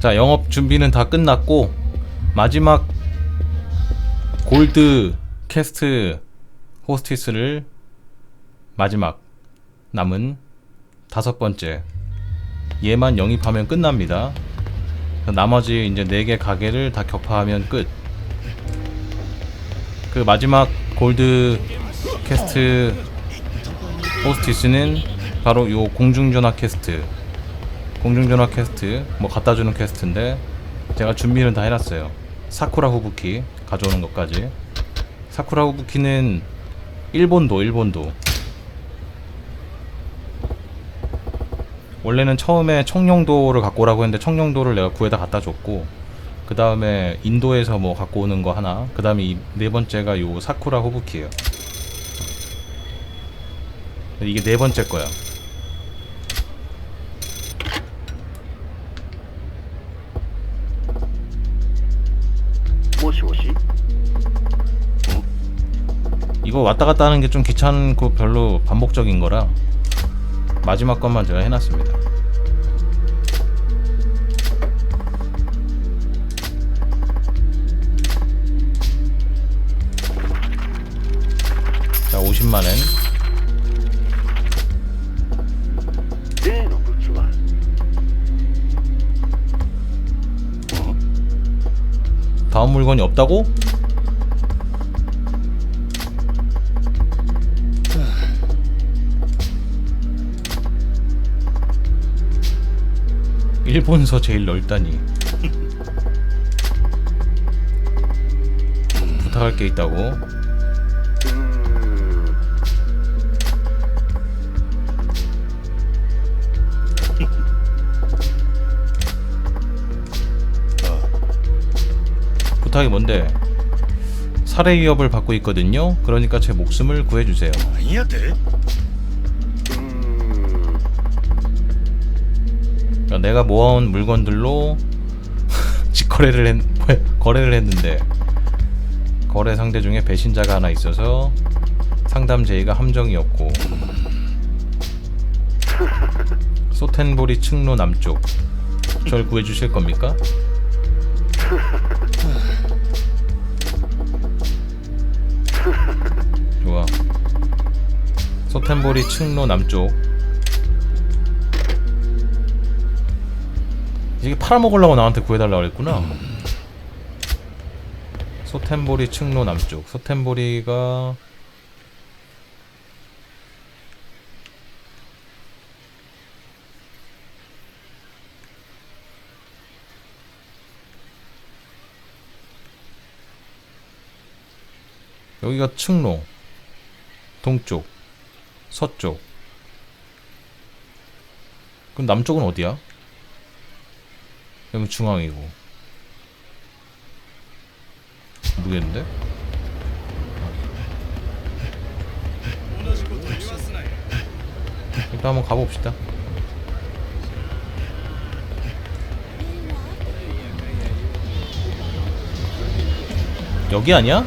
자 영업 준비는 다 끝났고 마지막 골드 캐스트 호스티스를 마지막 남은 다섯 번째 얘만 영입하면 끝납니다. 나머지 이제 네 개 가게를 다 격파하면 끝. 그 마지막 골드 캐스트 호스티스는 바로 요 공중전화 캐스트. 공중전화 캐스트 뭐 갖다주는 캐스트인데 제가 준비는 다 해놨어요. 사쿠라 후부키 가져오는 것까지. 사쿠라 후부키는 일본도 일본도 원래는 처음에 청룡도를 갖고 오라고 했는데 청룡도를 내가 구해다 갖다 줬고 그 다음에 인도에서 뭐 갖고 오는 거 하나 그 다음에 이네 번째가 요 사쿠라 호부키예요 이게 네 번째 거야 이거 왔다 갔다 하는 게 좀 귀찮고 별로 반복적인 거라 마지막 것만 제가 해놨습니다. 자 50만엔. 다음 물건이 없다고? 일본서 제일 넓다니 부탁할 게 있다고 うーん 부탁이 뭔데? 살해 위협을 받고 있거든요 그러니까 제 목숨을 구해주세요 なんやて 내가 모아온 물건들로 직거래를 했, 거래를 했는데 거래 상대 중에 배신자가 하나 있어서 상담 제의가 함정이었고 소텐보리 측로 남쪽 절 구해주실 겁니까? 좋아 소텐보리 측로 남쪽 이게 팔아먹으려고 나한테 구해달라고 그랬구나. 소텐보리 측로 남쪽. 소텐보리가 여기가 측로. 동쪽. 서쪽. 그럼 남쪽은 어디야? 그럼 중앙이고 모르겠는데? 일단 한번 가봅시다 여기 아니야?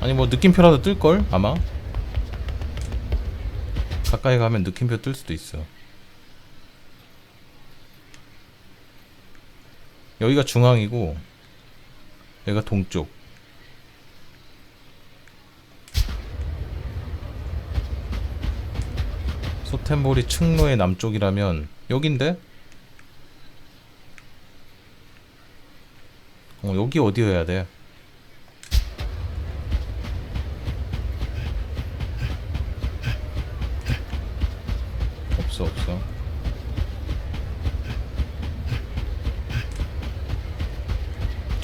아니 뭐 느낌표라도 뜰걸 아마 가까이 가면 느낌표 뜰 수도 있어 여기가 중앙이고 여기가 동쪽 소텐보리 측로의 남쪽이라면 여긴데? 어 여기 어디여야 돼? 없어 없어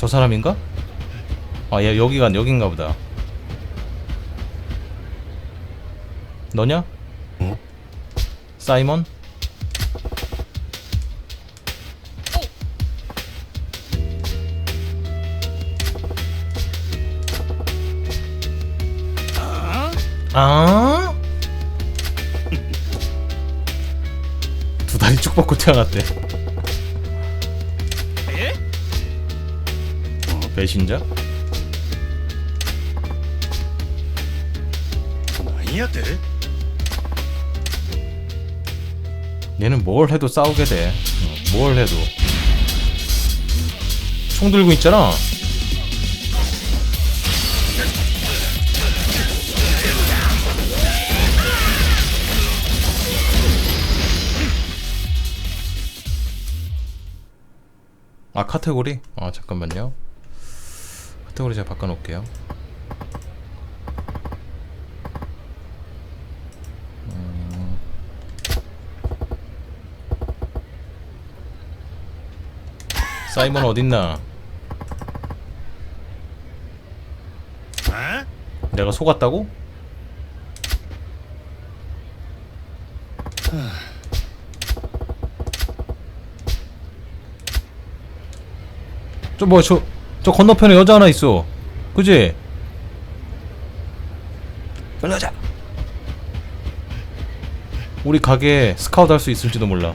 저 사람인가? 아, 얘 여기가 여긴가 보다. 너냐? 어? 사이먼? 아? 두 다리 쭉 뻗고 태어났대. 배신자? なんやて 얘는 뭘 해도 싸우게 돼. 어, 뭘 해도. 총 들고 있잖아. 아 카테고리? 아 잠깐만요. 카테고리 제가 바꿔놓을게요. 음. 사이먼 어딨나? 내가 속았다고? 저 뭐야 저, 저 건너편에 여자 하나 있어. 그지? 가자. 우리 가게에 스카우트 할 수 있을지도 몰라.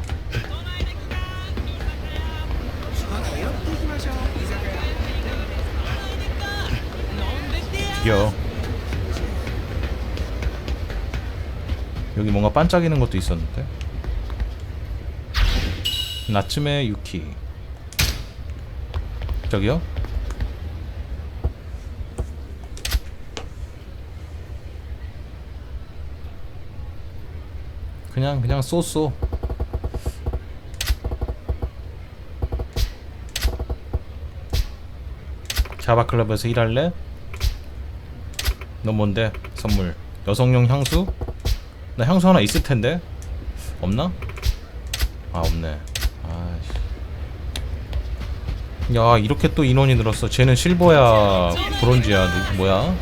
야 여기 뭔가 반짝이는 것도 있었는데? 나츠메 유키. 저기요? 그냥 그냥 쏘쏘. 자바클럽에서 일할래? 너 뭔데? 선물. 여성용 향수? 나 향수 하나 있을 텐데. 없나? 아 없네. 아씨. 야 이렇게 또 인원이 늘었어. 쟤는 실버야. 브론즈야. 누, 뭐야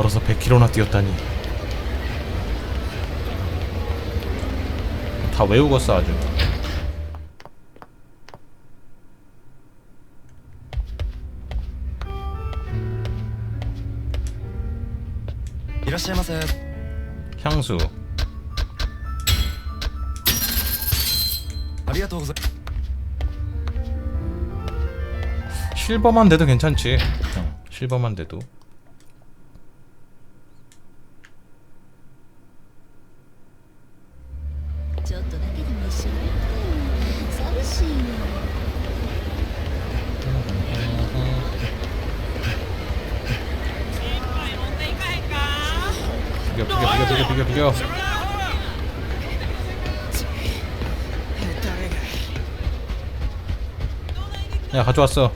걸어서 100km나 뛰었다니. 다 외우겠어 아주. 이라시마세 향수. 아리가토고사 실버만 돼도 괜찮지. 어, 실버만 돼도. 가져왔어.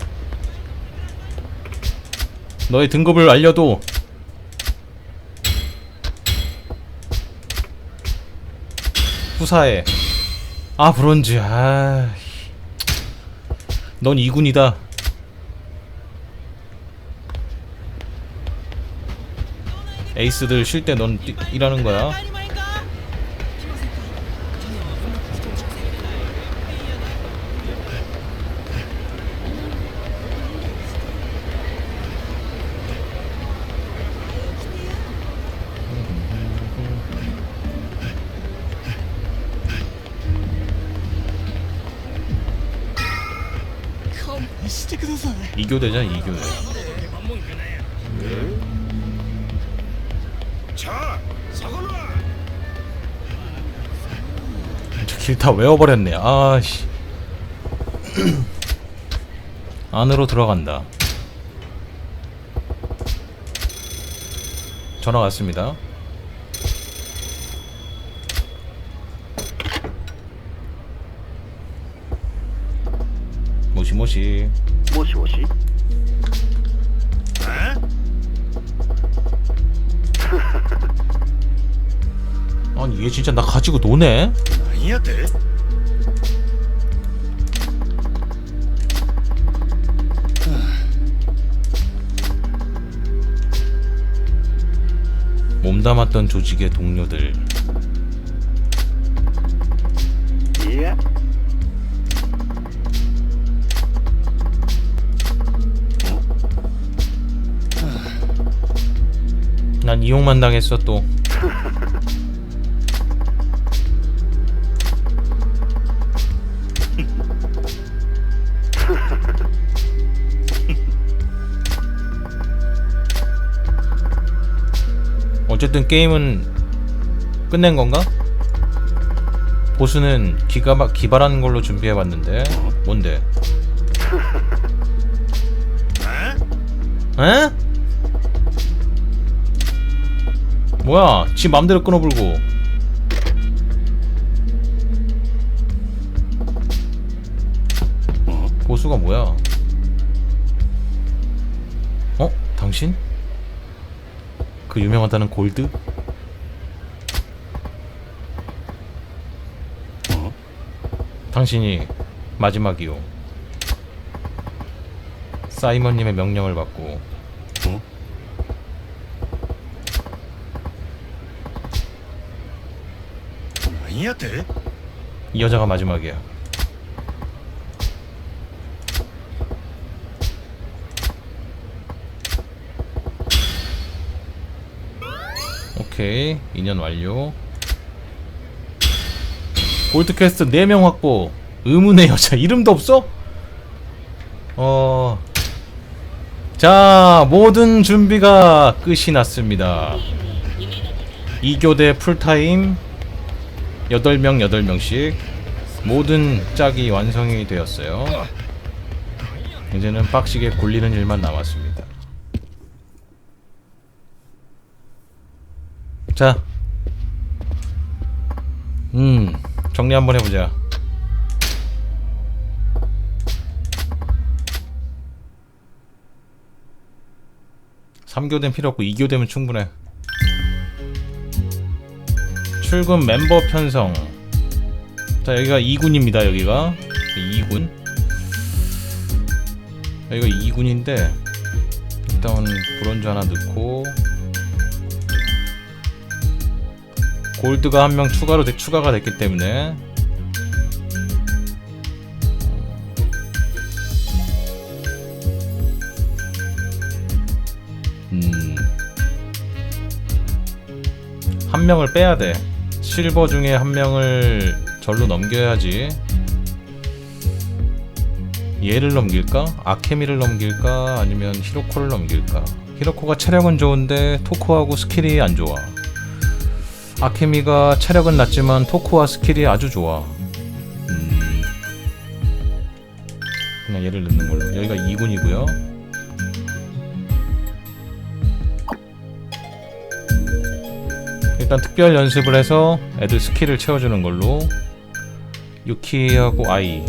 너의 등급을 알려도 후사해. 아 브론즈. 아넌 2군이다. 에이스들 쉴 때 넌 일하는 거야 2교대잖아 2교대 길 다 외워버렸네. 아씨. 안으로 들어간다. 전화 왔습니다. 모시모시. 뭐시뭐시? 아니 얘 진짜 나 가지고 노네. 아니야 돼. 몸담았던 조직의 동료들 난 이용만 당했어 또 어쨌든 게임은 끝낸 건가? 보스는 기가 기발한 걸로 준비해봤는데 뭔데? 어? 에? 뭐야? 지 맘대로 끊어불고 보수가 뭐야? 어? 당신? 그 유명하다는 골드? 당신이 마지막이요. 사이먼님의 명령을 받고 어?何 やって？ 이 여자가 마지막이야. 오케이, 2년 완료. 골드캐스트 4명 확보. 의문의 여자 이름도 없어? 어. 자, 모든 준비가 끝이 났습니다. 2교대 풀타임 8명 8명씩 모든 짝이 완성이 되었어요. 이제는 빡시게 굴리는 일만 남았습니다. 자, 음, 정리 한번 해보자. 3교대는 필요 없고 2교대면 충분해. 출근 멤버 편성. 자, 여기가 2군입니다, 여기가. 2군. 여기가 2군인데, 일단 브론즈 하나 넣고, 골드가 한 명 추가로 돼- 추가가 됐기 때문에, 음, 한 명을 빼야 돼. 실버 중에 한 명을 절로 넘겨야지. 얘를 넘길까? 아케미를 넘길까? 아니면 히로코를 넘길까? 히로코가 체력은 좋은데 토코하고 스킬이 안 좋아. 아케미가 체력은 낮지만 토코와 스킬이 아주 좋아. 음. 그냥 얘를 넣는 걸로. 여기가 2군이고요. 일단 특별 연습을 해서 애들 스킬을 채워주는 걸로. 유키하고 아이.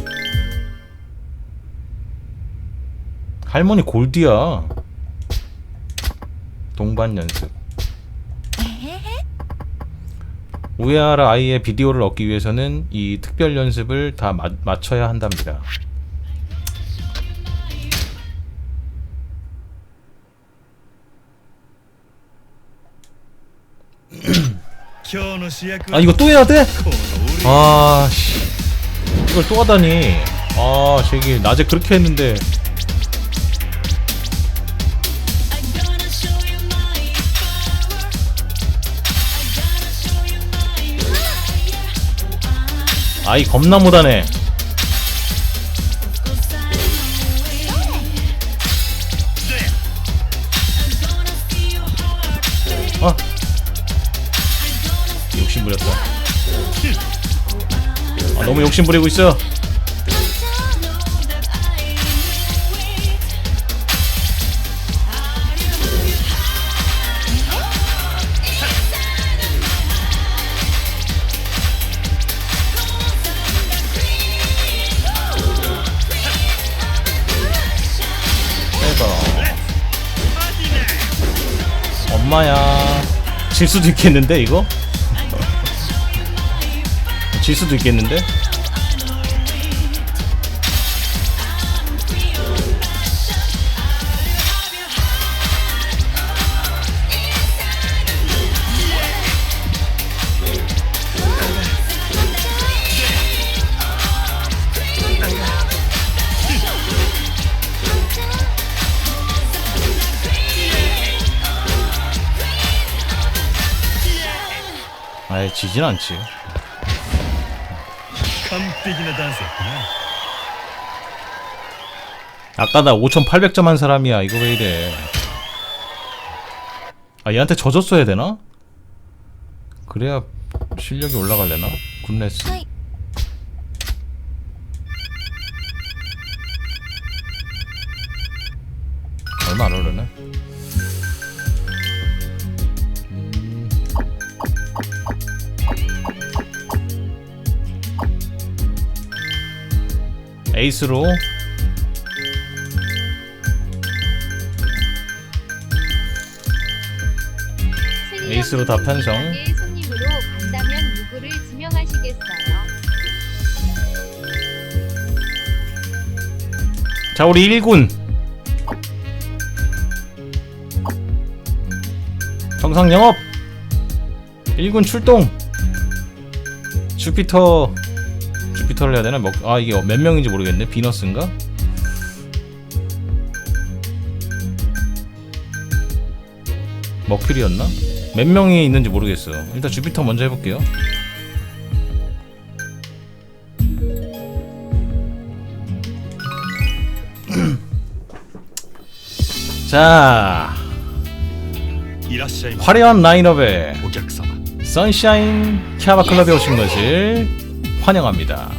할머니 골디야. 동반 연습. 우에하라 아이의 비디오를 얻기 위해서는 이 특별 연습을 다 마, 맞춰야 한답니다 아 이거 또 해야 돼? 아씨. 이걸 또 하다니. 아 저기 낮에 그렇게 했는데. 아이 겁나 못하네. 아 욕심 부렸다. 아, 너무 욕심 부리고 있어. 해봐. 엄마야. 질 수도 있겠는데 이거? 질 수도 있겠는데? 아예 지진 않지. 깜빡이나 단수였구나. 아까 나 5,800점 한 사람이야. 이거 왜 이래? 아 얘한테 져줬어야 되나? 그래야 실력이 올라갈려나 굿레스. 에이스로 에이스로 다 편성. 손님으로 간다면 누구를 지명하시겠어요? 자 우리 1군 정상 영업 1군 출동 주피터 컴퓨터를 해야 되나? 아 이게 몇 명인지 모르겠네. 비너스인가? 머큐리였나? 몇 명이 있는지 모르겠어요. 일단 주피터 먼저 해볼게요. 자, 화려한 라인업에 선샤인 캬바클럽에 오신 것을 환영합니다.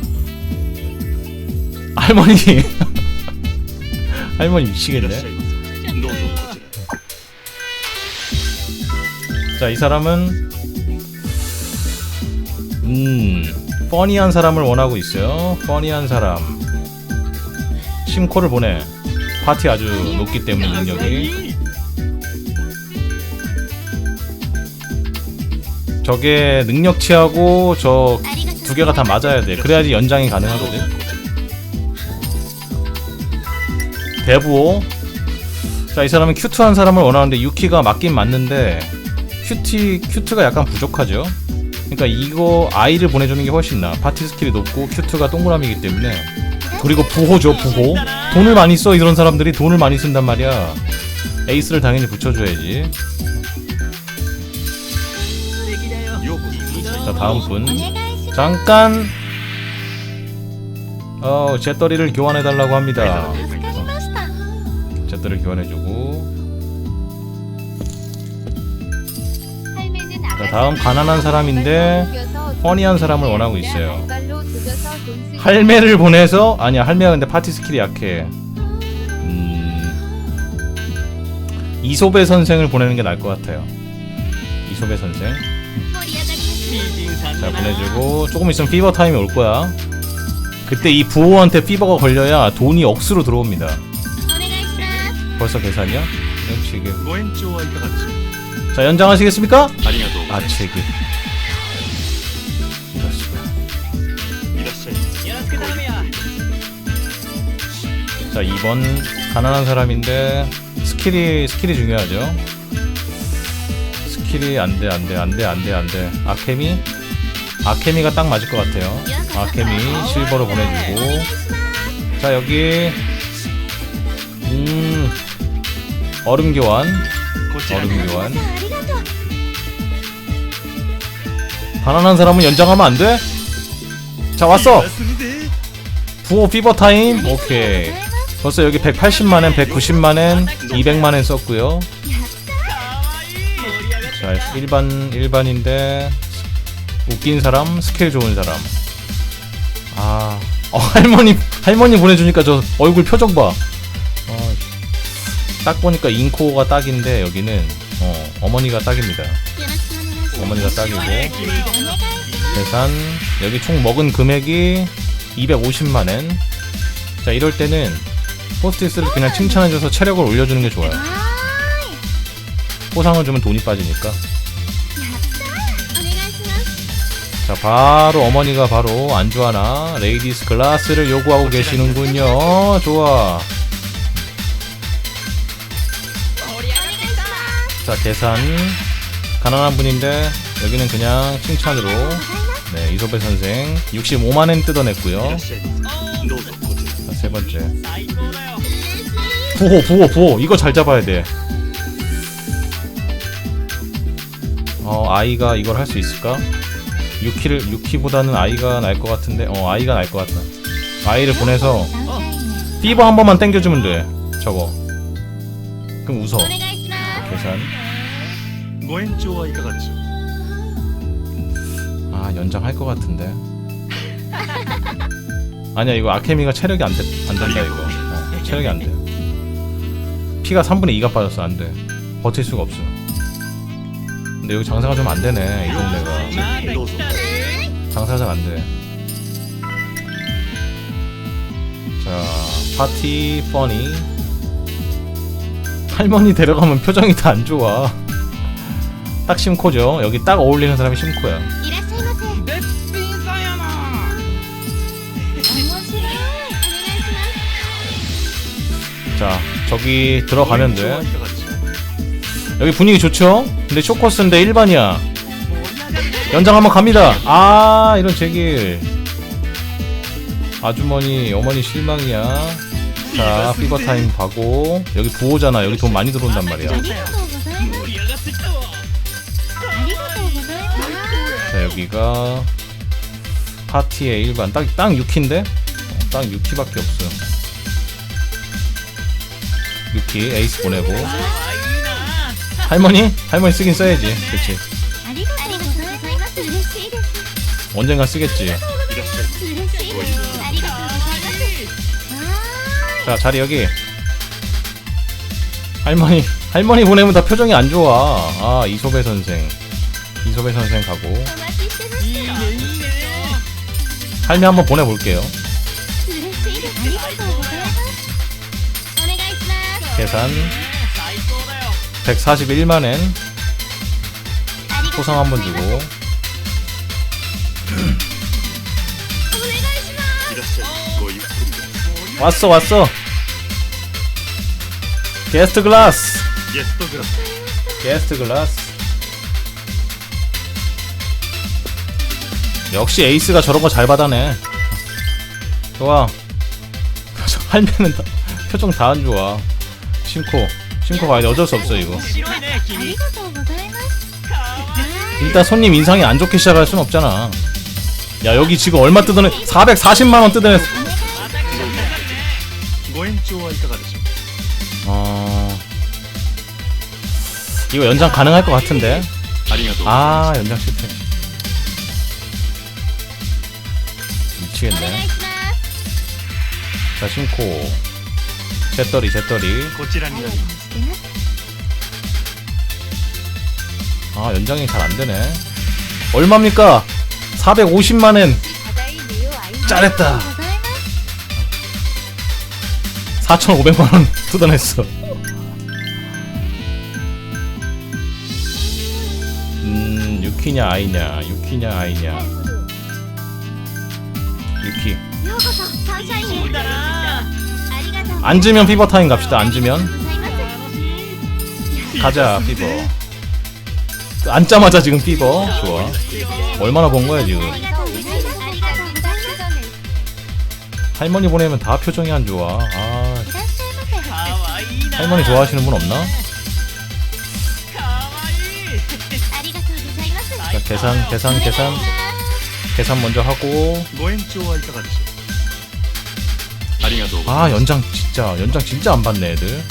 할머니 할머니 미치겠네. 자, 이 사람은 음, 뻔히한 사람을 원하고 있어요. 뻔히한 사람. 심코를 보내. 파티 아주 높기 때문에 능력이. 저게 능력치하고 저 두 개가 다 맞아야 돼. 그래야지 연장이 가능하거든. 대부호. 자, 이 사람은 큐트한 사람을 원하는데 유키가 맞긴 맞는데 큐티 큐트가 약간 부족하죠. 그러니까 이거 아이를 보내주는 게 훨씬 나. 파티 스킬이 높고 큐트가 동그라미이기 때문에 그리고 부호죠 부호. 돈을 많이 써 이런 사람들이 돈을 많이 쓴단 말이야. 에이스를 당연히 붙여줘야지. 자 다음 분. 잠깐 어 재떨이를 교환해 달라고 합니다. 재떨이 교환해주고. 자, 다음 가난한 사람인데 허니한 사람을 원하고 있어요. 할매를 보내서 아니야 할매가 근데 파티 스킬이 약해. 음... 이소배 선생을 보내는 게 나을 것 같아요. 이소배 선생. 자 보내주고 조금 있으면 피버 타임이 올 거야. 그때 이 부호한테 피버가 걸려야 돈이 억수로 들어옵니다. 벌써 계산이야? 자 연장하시겠습니까? 아치기 아, 자 이번 가난한 사람인데 스킬이 스킬이 중요하죠. 스킬이 안돼 안돼 안돼 안돼 안돼. 아케미? 아케미가 딱 맞을 것 같아요. 아케미 실버로 보내주고. 자 여기 음 얼음 교환. 얼음 교환. 가난한 사람은 연장하면 안 돼? 자 왔어. 부호 피버 타임. 오케이. 벌써 여기 180만엔 190만엔 200만엔 썼고요. 자 일반 일반인데. 웃긴 사람, 스킬 좋은 사람. 아, 어, 할머니, 할머니 보내주니까 저 얼굴 표정 봐. 어, 딱 보니까 잉코가 딱인데, 여기는, 어, 어머니가 딱입니다. 어머니가 딱이고. 계산, 여기 총 먹은 금액이 250만엔. 자, 이럴 때는 포스트잇을 그냥 칭찬해줘서 체력을 올려주는 게 좋아요. 아, 예. 포상을 주면 돈이 빠지니까. 자 바로 어머니가 바로 안주 하나 레이디스 글라스를 요구하고 계시는군요. 좋아. 자 계산. 가난한 분인데 여기는 그냥 칭찬으로. 네 이소배 선생 65만엔 뜯어냈고요. 자, 세 번째. 부호 부호 부호. 이거 잘 잡아야 돼. 어, 아이가 이걸 할 수 있을까? 유키를 유키보다는 아이가 날 것 같은데 어 아이가 날 것 같다. 아이를 보내서 피버 한 번만 땡겨주면 돼 저거. 그럼 웃어. 계산. 아 연장할 것 같은데. 아니야 이거 아케미가 체력이 안, 되, 안 된다 이거. 어, 체력이 안돼. 피가 3분의 2가 빠졌어 안돼. 버틸 수가 없어. 근데 여기 장사가 좀 안 되네 이 동네가. 장사가 잘 안돼. 자 파티 퍼니 할머니 데려가면 표정이 다 안 좋아. 딱 심코죠. 여기 딱 어울리는 사람이 심코야. 자 저기 들어가면 돼. 여기 분위기 좋죠? 근데 쇼커스인데 일반이야. 연장 한번 갑니다. 아 이런 제길 아주머니 어머니 실망이야. 자 피버타임 가고. 여기 부호잖아. 여기 돈 많이 들어온단 말이야. 자 여기가 파티의 일반. 딱, 딱 6키인데? 딱 6키밖에 없음 6키 에이스 보내고. 할머니? 할머니 쓰긴 써야지 그치 ありがとうございます嬉しいです 언젠가 쓰겠지 いらっしゃいませ嬉しいですありがとうございますわ 자 자리 여기 할머니 할머니 보내면 다 표정이 안 좋아 아 이소배 선생 이소배 선생 가고 ーいお待ちしてました 할매 한번 보내볼게요 嬉しいですありがとうございますお願いします 계산 最高だよ 141만엔 포상 한 번 주고. 왔어 왔어. 게스트 글라스. 게스트 글라스. 역시 에이스가 저런 거 잘 받아내. 좋아. 할면은 표정 다 안 좋아. 심코. 심코 가야 돼. 어쩔 수 없어 이거. 일단 손님 인상이 안 좋게 시작할 순 없잖아. 야 여기 지금 얼마 뜯어내? 440만 원 뜯어냈어. 어... 이거 연장 가능할 것 같은데. 아 연장 실패. 미치겠네. 자 심코. 제떨이 제떨이. 때는? 아 연장이 잘 안되네. 얼마입니까? 450만엔 잘했다. 4,500만원 뜯어냈어. 음 유키냐 아이냐 유키냐 아이냐. 유키. 음, 음, 음. 앉으면 피버타임 갑시다 앉으면. 아, 가자 피버. 그 앉자마자 지금 피버. 좋아. 어. 얼마나 번 거야 지금? 할머니 보내면 다 표정이 안 좋아. 아. 할머니 좋아하시는 분 없나? 자, 계산 계산 계산. 계산 먼저 하고. 아 연장 진짜 연장 진짜 안 받네 애들.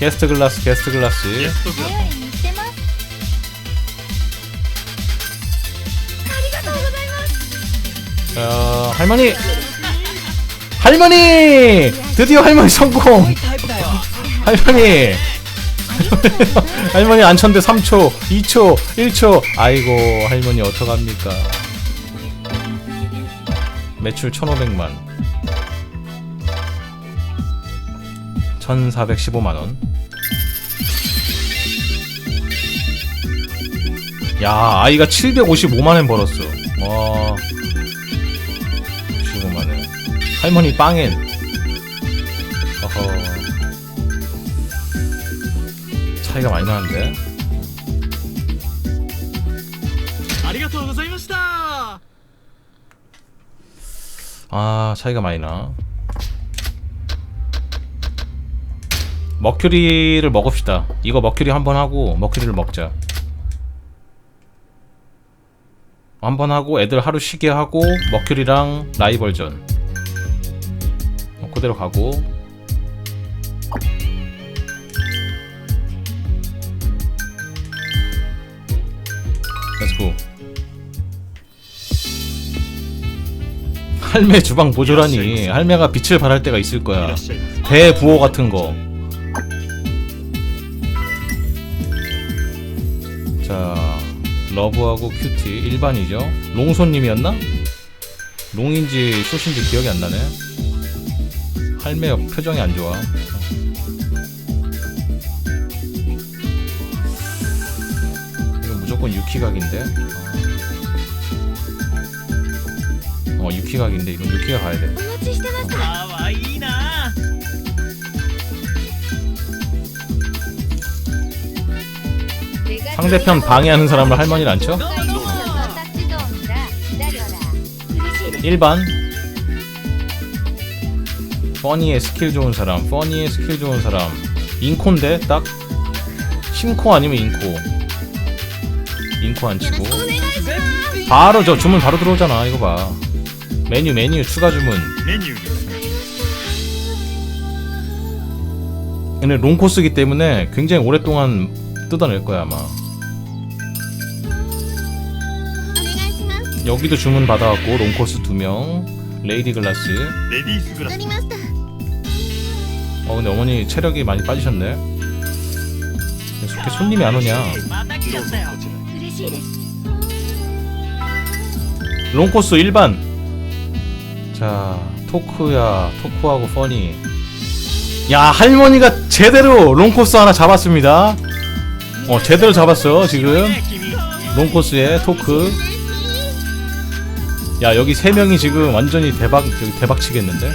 게스트 글라스 게스트 ゲ 글라스 ストグラス頼りにしてますありがとうございます 자 할머니 할머니 드디어 할머니 성공 할머니 할머니 안쳤는데 3초 2초 1초 아이고 할머니 어떡합니까 매출 1500만 1415만원. 야 아이가 755만원 벌었어. 와. 15만원 할머니 빵엔. 어허. 차이가 많이 나는데? 아 차이가 많이 나. 머큐리를 먹읍시다. 이거 머큐리 한번 하고 머큐리를 먹자. 한번 하고 애들 하루 쉬게 하고 머큐리랑 라이벌전. 어, 그대로 가고. 렛츠고 할매 주방 보조라니. 할매가 빛을 발할 때가 있을 거야. 대부호 같은 거. 러브하고 큐티 일반이죠. 롱손님이었나? 롱인지 숏인지 기억이 안 나네. 할매 표정이 안 좋아. 이거 무조건 유키각인데. 어, 유키각인데 이건 유키가 가야 돼. 상대편 방해하는 사람을 할머니를 안 쳐? 1반. 퍼니의 스킬 좋은 사람 퍼니의 스킬 좋은 사람. 인콘데 딱 심코 아니면 인코. 인코 안 치고. 바로 저 주문 바로 들어오잖아 이거 봐. 메뉴 메뉴 추가 주문. 근데 롱코스기 때문에 굉장히 오랫동안 뜯어낼 거야 아마. 여기도 주문 받아갖고 롱코스 2명 레이디 글라스 レディースグラスわかりました 어 근데 어머니 체력이 많이 빠지셨네 이렇게 손님이 안 오냐 また来ちゃったよこちら嬉しいです 롱코스 1반 자 토크야 토크하고 퍼니 야 할머니가 제대로 롱코스 하나 잡았습니다 어 제대로 잡았어 지금 ね君 롱코스의 토크 야 여기 세 명이 지금 완전히 대박 저기 대박 치겠는데?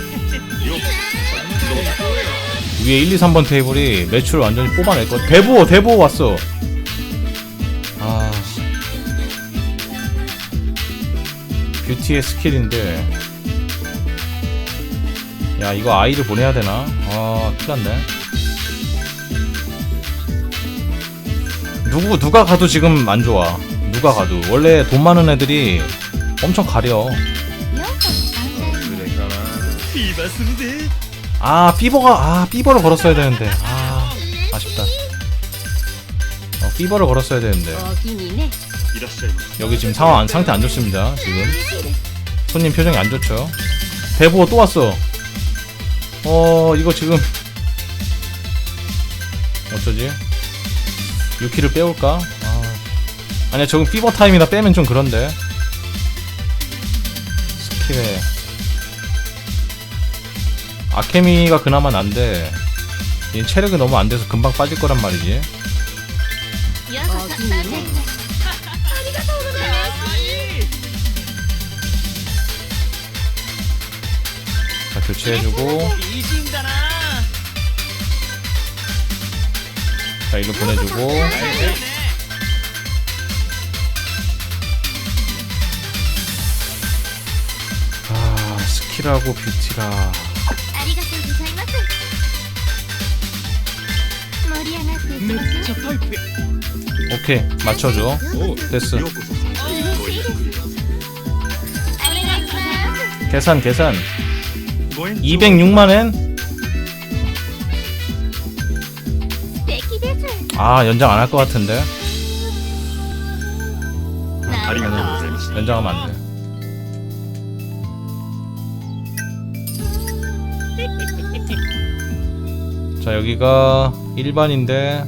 위에 1, 2, 3번 테이블이 매출 완전히 뽑아낼 거 대보 대보 왔어. 아. 뷰티의 스킬인데. 야 이거 아이를 보내야 되나? 아 큰일났네. 누구 누가 가도 지금 안 좋아. 누가 가도. 원래 돈 많은 애들이 엄청 가려. 아 피버가 아 피버를 걸었어야 되는데 아 아쉽다. 어, 피버를 걸었어야 되는데 여기 지금 상황 상태 안 좋습니다 지금 손님 표정이 안 좋죠. 대보 또 왔어. 어 이거 지금 어쩌지? 유키를 빼올까? 아. 아니야 저건 피버 타임이나 빼면 좀 그런데. 필요해 아케미가 그나마 난데 얘 체력이 너무 안 돼서 금방 빠질 거란 말이지 자 교체해주고 자 이거 보내주고 뷰티라고 뷰티라. 오케이 맞춰줘. 됐어. 계산 계산. 206만엔? 아 연장 안 할 것 같은데? 연장하면 안돼. 자 여기가 일반인데